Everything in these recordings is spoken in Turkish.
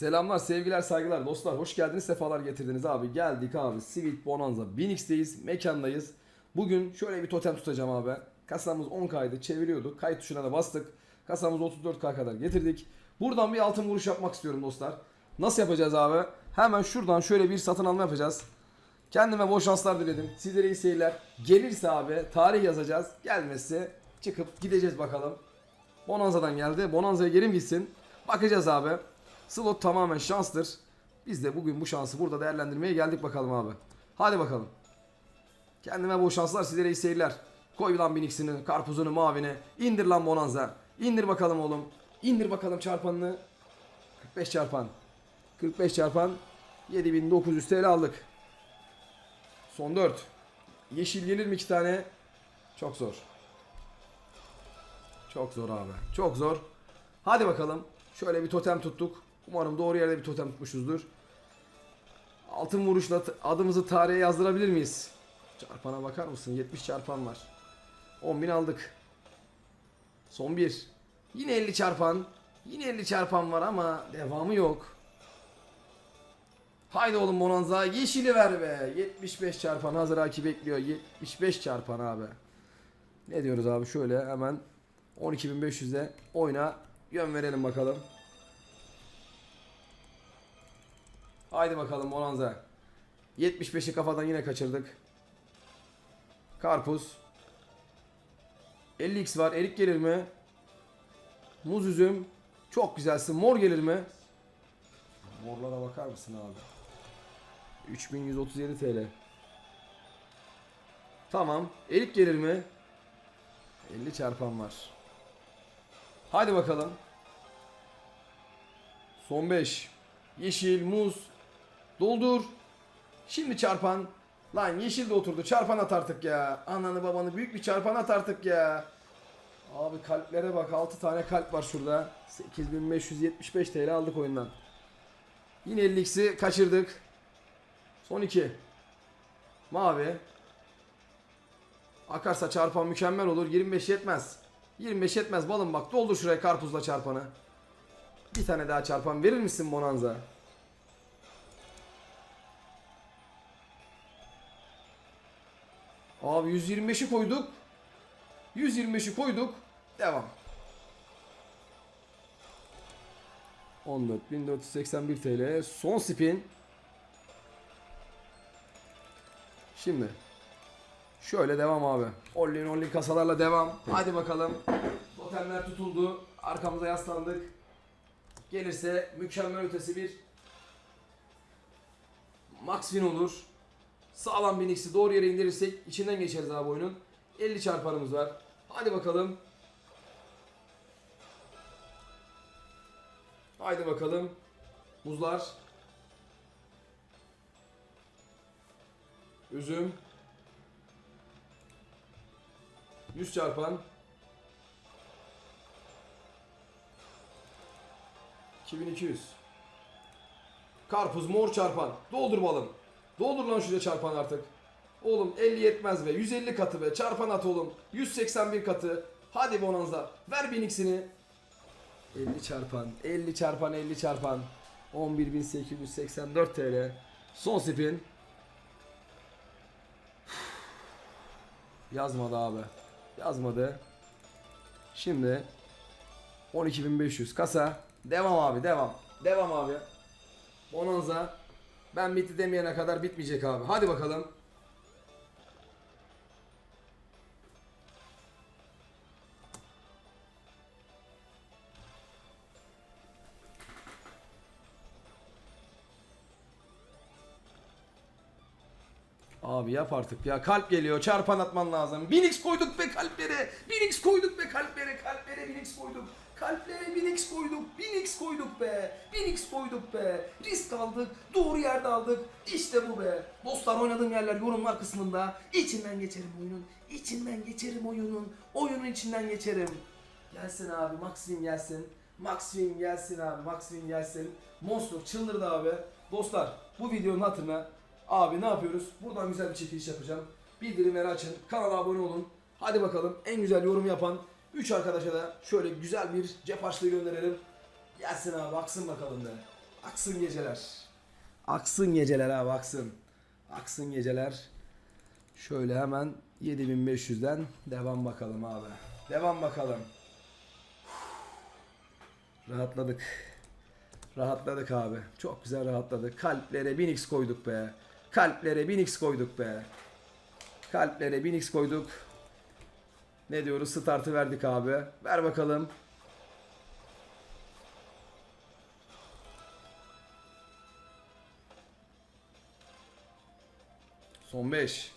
Selamlar, sevgiler, saygılar dostlar. Hoş geldiniz, sefalar getirdiniz abi. Geldik abi. Sweet Bonanza Binix'teyiz, mekandayız. Bugün şöyle bir totem tutacağım abi. Kasamız 10 kaydı, çeviriyorduk. Kayıt tuşuna da bastık. Kasamızı 34K kadar getirdik. Buradan bir altın vuruş yapmak istiyorum dostlar. Nasıl yapacağız abi? Hemen şuradan şöyle bir satın alma yapacağız. Kendime bol şanslar diledim. Sizlere iyi seyirler. Gelirse abi tarih yazacağız. Gelmezse çıkıp gideceğiz bakalım. Bonanza'dan geldi. Bonanza'ya geri mi gitsin? Bakacağız abi. Slot tamamen şanstır. Biz de bugün bu şansı burada değerlendirmeye geldik bakalım abi. Hadi bakalım. Kendime bol şanslar sizlere iyi seyirler. Koy lan Binix'ini, karpuzunu, mavini. İndir lan Bonanza. İndir bakalım oğlum. İndir bakalım çarpanını. 45 çarpan. 45 çarpan. 7900 TL aldık. Son 4. Yeşil gelir mi iki tane? Çok zor. Çok zor abi. Çok zor. Hadi bakalım. Şöyle bir totem tuttuk. Umarım doğru yerde bir totem tutmuşuzdur. Altın vuruşla adımızı tarihe yazdırabilir miyiz? Çarpana bakar mısın? 70 çarpan var. 10.000 aldık. Son bir. Yine 50 çarpan. Yine 50 çarpan var ama devamı yok. Haydi oğlum Bonanza yeşili ver be. 75 çarpan hazır Aki bekliyor. 75 çarpan abi. Ne diyoruz abi şöyle hemen 12.500'de oyna yön verelim bakalım. Haydi bakalım Bonanza. 75'i kafadan yine kaçırdık. Karpuz. 50x var. Erik gelir mi? Muz üzüm. Çok güzelsin. Mor gelir mi? Morlara bakar mısın abi? 3137 TL. Tamam. Erik gelir mi? 50 çarpan var. Hadi bakalım. Son 5. Yeşil, muz. Doldur. Şimdi çarpan. Lan yeşil de oturdu. Çarpan at artık ya. Ananı babanı büyük bir çarpan at artık ya. Abi kalplere bak. 6 tane kalp var şurada. 8575 TL aldık oyundan. Yine 50x'i kaçırdık. Son 2. Mavi. Akarsa çarpan mükemmel olur. 25 yetmez. 25 yetmez balım bak. Doldur şuraya karpuzla çarpanı. Bir tane daha çarpan verir misin Bonanza? Abi 125'i koyduk. 125'i koyduk. Devam. 14.481 TL. Son spin. Şimdi. Şöyle devam abi. Ollin ollin kasalarla devam. Hadi bakalım. Totemler tutuldu. Arkamıza yaslandık. Gelirse mükemmel ötesi bir Max win olur. Sağlam bir Nix'i doğru yere indirirsek içinden geçeriz abi oyunun. 50 çarpanımız var. Hadi bakalım. Haydi bakalım. Muzlar. Üzüm. 100 çarpan. 2200. Karpuz mor çarpan. Doldur balım. Doldur lan şuraya çarpan artık. Oğlum 50 yetmez be. 150 katı be. Çarpan at oğlum. 181 katı. Hadi Bonanza. Ver binikisini. 50 çarpan. 50 çarpan 50 çarpan. 11.884 TL. Son spin. Yazmadı abi. Yazmadı. Şimdi 12.500 kasa. Devam abi devam. Devam abi. Bonanza. Ben bitti demeyene kadar bitmeyecek abi. Hadi bakalım. Abi yap artık ya kalp geliyor çarpan atman lazım. Binix koyduk be kalplere. Binix koyduk be kalplere. Kalplere Binix koyduk. Kalplere Binix koyduk. Binix koyduk be. Binix koyduk be. Risk aldık. Doğru yerde aldık. İşte bu be. Dostlar oynadığım yerler yorumlar kısmında. İçinden geçerim oyunun. İçinden geçerim oyunun. Oyunun içinden geçerim. Gelsin abi Maxim gelsin. Maxim gelsin abi Maxim gelsin. Monster çıldırdı abi. Dostlar bu videonun hatırına abi ne yapıyoruz? Buradan güzel bir çekiliş yapacağım. Bildirimleri açın. Kanala abone olun. Hadi bakalım en güzel yorum yapan 3 arkadaşa da şöyle güzel bir cep harçlığı gönderelim. Gelsin abi baksın bakalım be. Aksın geceler. Aksın geceler abi aksın. Aksın geceler. Şöyle hemen 7500'den devam bakalım abi. Devam bakalım. Rahatladık. Rahatladık abi. Çok güzel rahatladık. Kalplere 1000x koyduk be. Kalplere 1000x koyduk be. Kalplere 1000x koyduk. Ne diyoruz? Startı verdik abi. Ver bakalım. Son 5.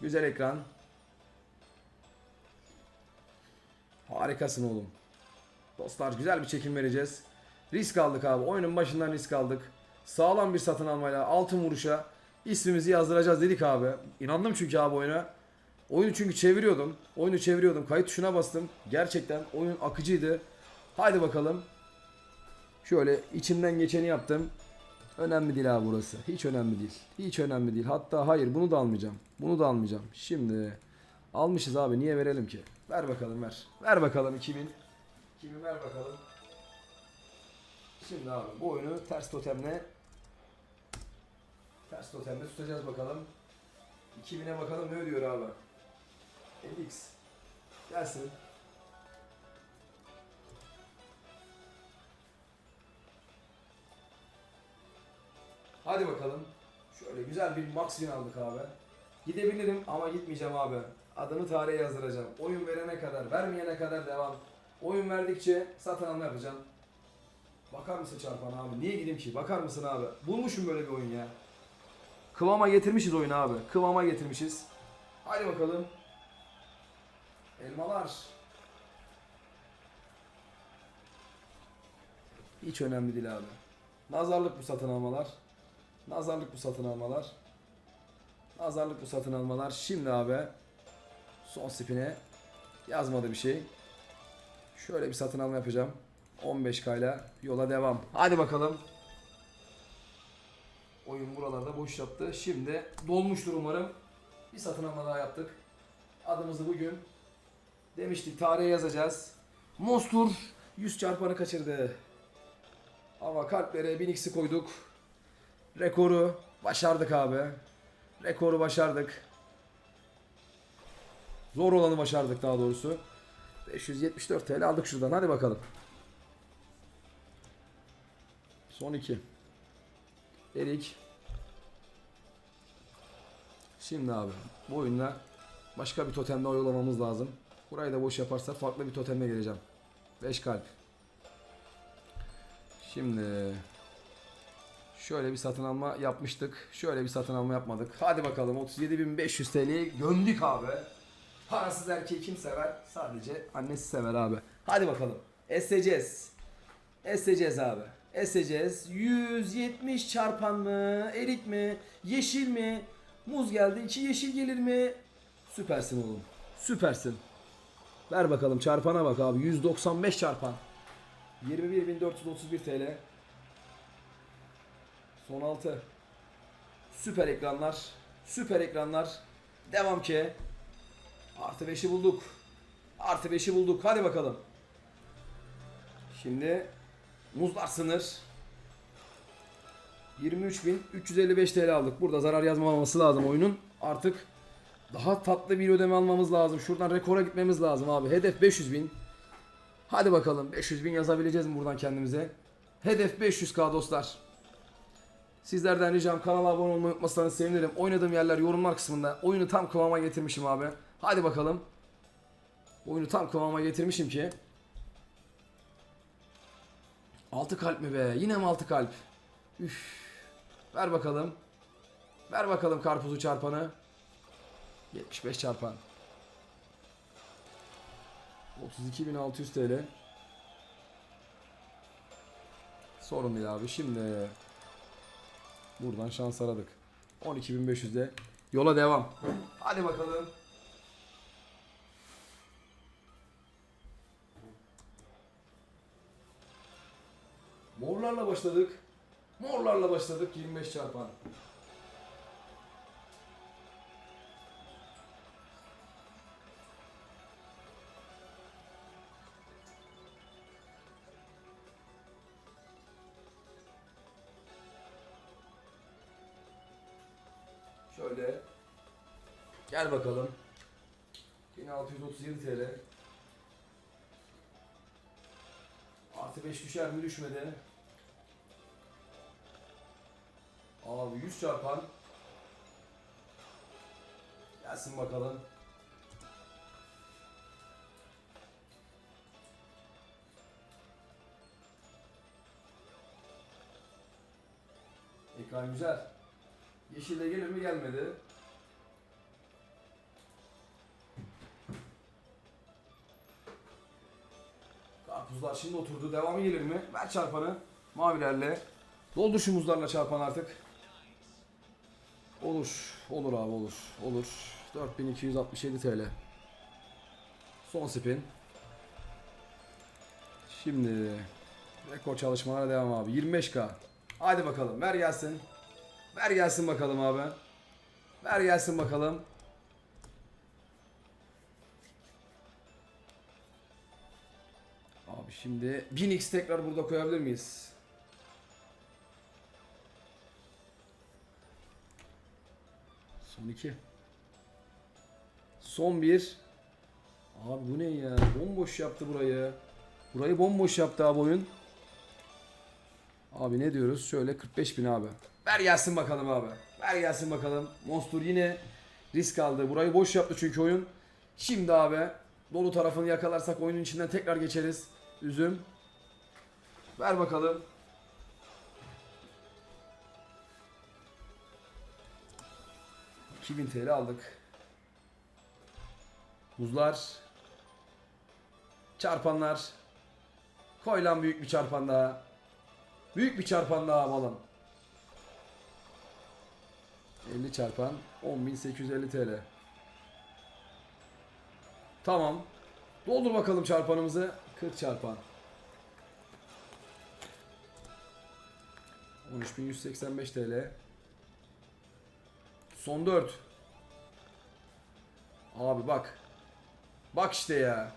Güzel ekran. Harikasın oğlum. Dostlar güzel bir çekim vereceğiz. Risk aldık abi. Oyunun başından risk aldık. Sağlam bir satın almayla altın vuruşa ismimizi yazdıracağız dedik abi. İnandım çünkü abi oyuna. Oyunu çünkü çeviriyordum. Oyunu çeviriyordum. Kayıt tuşuna bastım. Gerçekten oyun akıcıydı. Haydi bakalım. Şöyle içimden geçeni yaptım. Önemli değil abi burası. Hiç önemli değil. Hiç önemli değil. Hatta hayır bunu da almayacağım. Bunu da almayacağım. Şimdi almışız abi. Niye verelim ki? Ver bakalım ver. Ver bakalım 2000. 2000 ver bakalım. Şimdi abi bu oyunu ters totemle ters totemle tutacağız bakalım. 2000'e bakalım ne ödüyor abi. 50x. Gelsin. Hadi bakalım. Şöyle güzel bir max win aldık abi. Gidebilirim ama gitmeyeceğim abi. Adımı tarihe yazdıracağım. Oyun verene kadar, vermeyene kadar devam. Oyun verdikçe satın alma yapacağım. Bakar mısın çarpan abi? Niye gideyim ki? Bakar mısın abi? Bulmuşum böyle bir oyun ya. Kıvama getirmişiz oyunu abi. Kıvama getirmişiz. Hadi bakalım. Elmalar. Hiç önemli değil abi. Nazarlık bu satın almalar. Nazarlık bu satın almalar. Nazarlık bu satın almalar. Şimdi abi son spine yazmadı bir şey. Şöyle bir satın alma yapacağım. 15k ile yola devam. Hadi bakalım. Oyun buralarda boş yaptı. Şimdi dolmuştur umarım. Bir satın alma daha yaptık. Adımızı bugün demiştik tarihe yazacağız. Mostur 100 çarpanı kaçırdı. Ama kalplere 1000x'i koyduk. Rekoru başardık abi. Rekoru başardık. Zor olanı başardık daha doğrusu. 574 TL aldık şuradan. Hadi bakalım. Son iki. Erik. Şimdi abi bu oyunda başka bir totemle oyalamamız lazım. Burayı da boş yaparsa farklı bir totemle geleceğim. 5 kalp. Şimdi şöyle bir satın alma yapmıştık. Şöyle bir satın alma yapmadık. Hadi bakalım 37.500 TL'yi gömdük abi. Parasız erkeği kim sever? Sadece annesi sever abi. Hadi bakalım. Eseceğiz. Eseceğiz abi. Eseceğiz. 170 çarpan mı? Erik mi? Yeşil mi? Muz geldi. İki yeşil gelir mi? Süpersin oğlum. Süpersin. Ver bakalım çarpana bak abi. 195 çarpan. 21.431 TL. Son 6. Süper ekranlar. Süper ekranlar. Devam ki. Artı 5'i bulduk. Artı 5'i bulduk. Hadi bakalım. Şimdi muzlar sınır. 23.355 TL aldık. Burada zarar yazmaması lazım oyunun. Artık daha tatlı bir ödeme almamız lazım. Şuradan rekora gitmemiz lazım abi. Hedef 500.000. Hadi bakalım 500.000 yazabileceğiz mi buradan kendimize? Hedef 500k dostlar. Sizlerden ricam kanala abone olmayı unutmasanız sevinirim. Oynadığım yerler yorumlar kısmında. Oyunu tam kıvama getirmişim abi. Hadi bakalım. Oyunu tam kıvama getirmişim ki. 6 kalp mi be? Yine mi 6 kalp? Üf. Ver bakalım. Ver bakalım karpuzu çarpanı. 75 çarpan. 32.600 TL. Sorun değil abi. Şimdi buradan şans aradık. 12.500'de yola devam. Hadi bakalım. Morlarla başladık. Morlarla başladık 25 çarpan. Gel bakalım. 1637 TL. Artı 5 düşer mi düşmedi. Abi 100 çarpan. Gelsin bakalım. Ekran güzel. Yeşille gelir mi gelmedi. Karpuzlar şimdi oturdu. Devamı gelir mi? Ver çarpanı. Mavilerle. Doldur şu muzlarla çarpan artık. Olur. Olur abi olur. Olur. 4267 TL. Son spin. Şimdi rekor çalışmalara devam abi. 25k. Hadi bakalım. Ver gelsin. Ver gelsin bakalım abi. Ver gelsin bakalım. Şimdi 1000x tekrar burada koyabilir miyiz? Son 2. Son 1. Abi bu ne ya? Bomboş yaptı burayı. Burayı bomboş yaptı abi oyun. Abi ne diyoruz? Şöyle 45 bin abi. Ver gelsin bakalım abi. Ver gelsin bakalım. Monster yine risk aldı. Burayı boş yaptı çünkü oyun. Şimdi abi dolu tarafını yakalarsak oyunun içinden tekrar geçeriz. Üzüm. Ver bakalım. ...2000 TL aldık. Buzlar. Çarpanlar. Koy lan büyük bir çarpan daha. Büyük bir çarpan daha alalım. 50 çarpan 10.850 TL. Tamam. Doldur bakalım çarpanımızı. 40 çarpan. 13.185 TL. Son 4. Abi bak. Bak işte ya.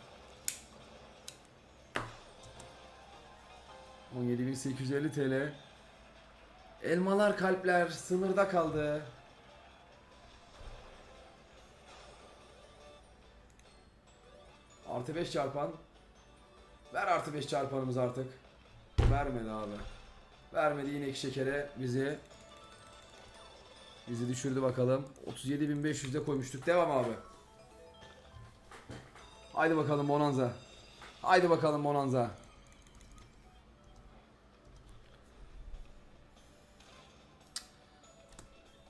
17.850 TL. Elmalar kalpler sınırda kaldı. Artı 5 çarpan. Ver artı 5 çarpanımız artık. Vermedi abi. Vermedi yine iki şekere bizi. Bizi düşürdü bakalım. 37.500'de koymuştuk. Devam abi. Haydi bakalım Bonanza. Haydi bakalım Bonanza.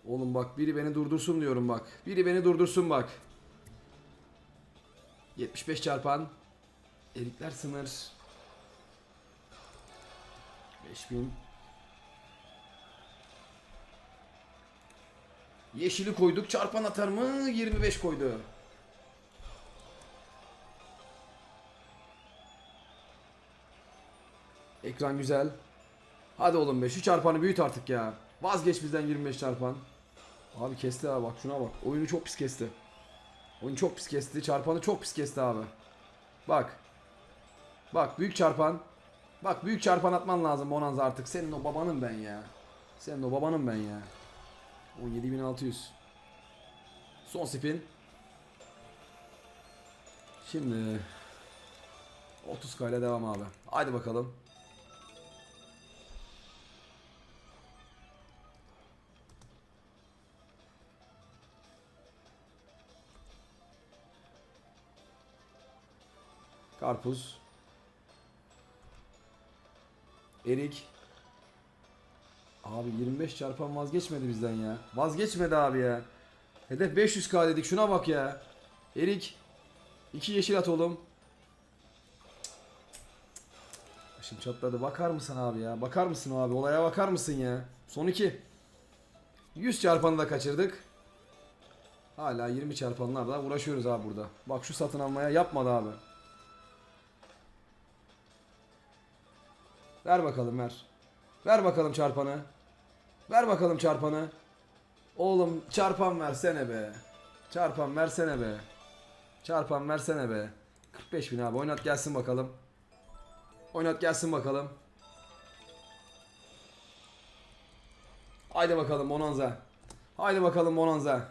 Oğlum bak biri beni durdursun diyorum bak. Biri beni durdursun bak. 75 çarpan. Erikler sınır. 5000. Yeşili koyduk. Çarpan atar mı? 25 koydu. Ekran güzel. Hadi oğlum be şu çarpanı büyüt artık ya. Vazgeç bizden 25 çarpan. Abi kesti abi bak şuna bak. Oyunu çok pis kesti. Oyun çok pis kesti. Çarpanı çok pis kesti abi. Bak. Bak büyük çarpan. Bak büyük çarpan atman lazım Bonanza artık. Senin o babanın ben ya. Senin o babanın ben ya. 17600. Son spin. Şimdi 30 kayla devam abi. Haydi bakalım. Karpuz. Erik. Abi 25 çarpan vazgeçmedi bizden ya. Vazgeçmedi abi ya. Hedef 500k dedik şuna bak ya. Erik. 2 yeşil at oğlum. Başım çatladı. Bakar mısın abi ya? Bakar mısın abi? Olaya bakar mısın ya? Son 2. 100 çarpanı da kaçırdık. Hala 20 çarpanlarla uğraşıyoruz abi burada. Bak şu satın almaya yapmadı abi. Ver bakalım ver. Ver bakalım çarpanı. Ver bakalım çarpanı. Oğlum çarpan versene be. Çarpan versene be. Çarpan versene be. 45 bin abi oynat gelsin bakalım. Oynat gelsin bakalım. Haydi bakalım Bonanza. Haydi bakalım Bonanza.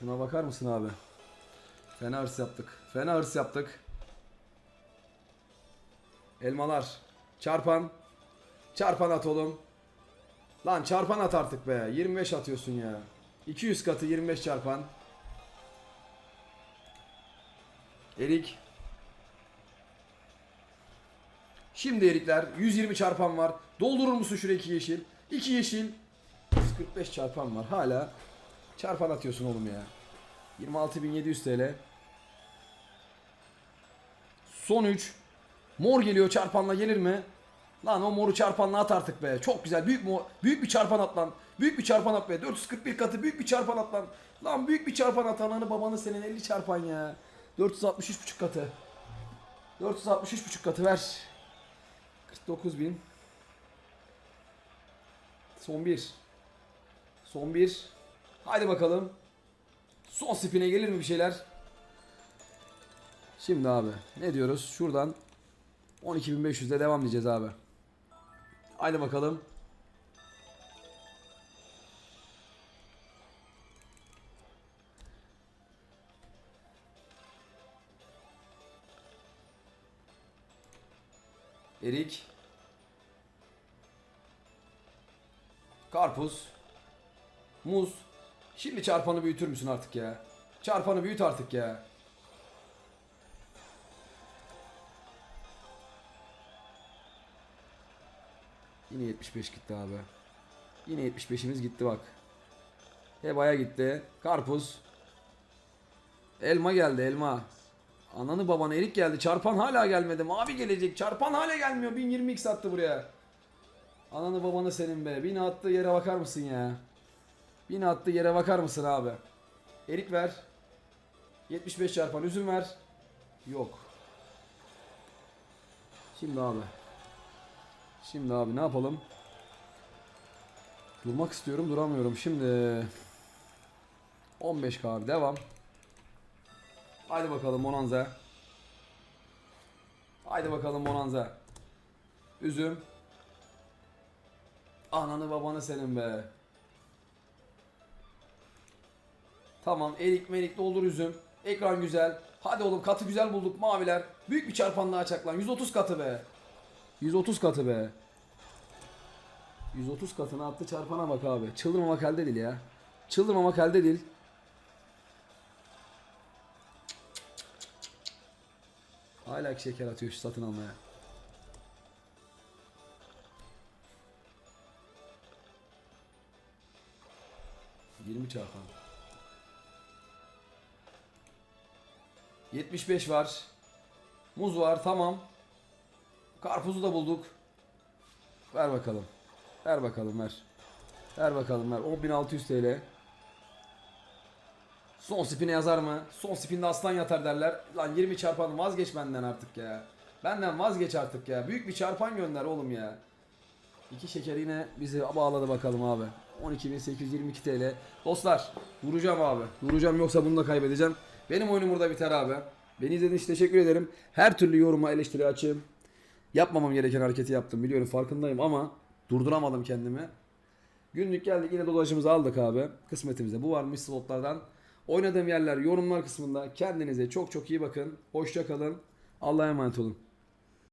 Şuna bakar mısın abi? Fena hırs yaptık. Fena hırs yaptık. Elmalar. Çarpan. Çarpan at oğlum. Lan çarpan at artık be. 25 atıyorsun ya. 200 katı 25 çarpan. Erik. Şimdi erikler 120 çarpan var. Doldurur musun şuraya 2 yeşil? 2 yeşil. 145 çarpan var. Hala çarpan atıyorsun oğlum ya. 26.700 TL. Son 3. Mor geliyor çarpanla gelir mi? Lan o moru çarpanla at artık be. Çok güzel. Büyük mor, büyük bir çarpan at lan. Büyük bir çarpan at be. 441 katı büyük bir çarpan at lan. Lan büyük bir çarpan at ananı babanı senin 50 çarpan ya. 463,5 katı. 463,5 katı ver. 49 bin. Son bir. Son bir. Haydi bakalım. Son spine gelir mi bir şeyler? Şimdi abi ne diyoruz? Şuradan 12.500'de devam diyeceğiz abi. Haydi bakalım. Erik. Karpuz. Muz. Şimdi çarpanı büyütür müsün artık ya? Çarpanı büyüt artık ya. Yine 75 gitti abi. Yine 75'imiz gitti bak. Hebaya gitti. Karpuz. Elma geldi elma. Ananı babanı erik geldi. Çarpan hala gelmedi. Mavi gelecek. Çarpan hala gelmiyor. 1020x attı buraya. Ananı babanı senin be. Bin attığı yere bakar mısın ya? Bin attığı yere bakar mısın abi? Erik ver. 75 çarpan üzüm ver. Yok. Şimdi abi. Şimdi abi ne yapalım? Durmak istiyorum duramıyorum. Şimdi 15k abi devam. Haydi bakalım Bonanza. Haydi bakalım Bonanza. Üzüm. Ananı babanı senin be. Tamam erik merik doldur üzüm. Ekran güzel. Hadi oğlum katı güzel bulduk maviler. Büyük bir çarpanlığa açak lan. 130 katı be. 130 katı be. 130 katına attı çarpana bak abi. Çıldırmamak elde değil ya. Çıldırmamak elde değil. Hala şeker atıyor şu satın almaya. Yirmi çarpan. 75 var. Muz var tamam. Karpuzu da bulduk. Ver bakalım. Ver bakalım ver. Ver bakalım ver. 10.600 TL. Son spine yazar mı? Son spinde aslan yatar derler. Lan 20 çarpan vazgeç benden artık ya. Benden vazgeç artık ya. Büyük bir çarpan gönder oğlum ya. İki şeker yine bizi bağladı bakalım abi. 12.822 TL. Dostlar vuracağım abi. Vuracağım yoksa bunu da kaybedeceğim. Benim oyunum burada biter abi. Beni izlediğiniz için teşekkür ederim. Her türlü yoruma eleştiri açığım. Yapmamam gereken hareketi yaptım biliyorum farkındayım ama durduramadım kendimi. Günlük geldik yine dolaşımızı aldık abi. Kısmetimize bu varmış slotlardan. Oynadığım yerler yorumlar kısmında. Kendinize çok çok iyi bakın. Hoşça kalın. Allah'a emanet olun.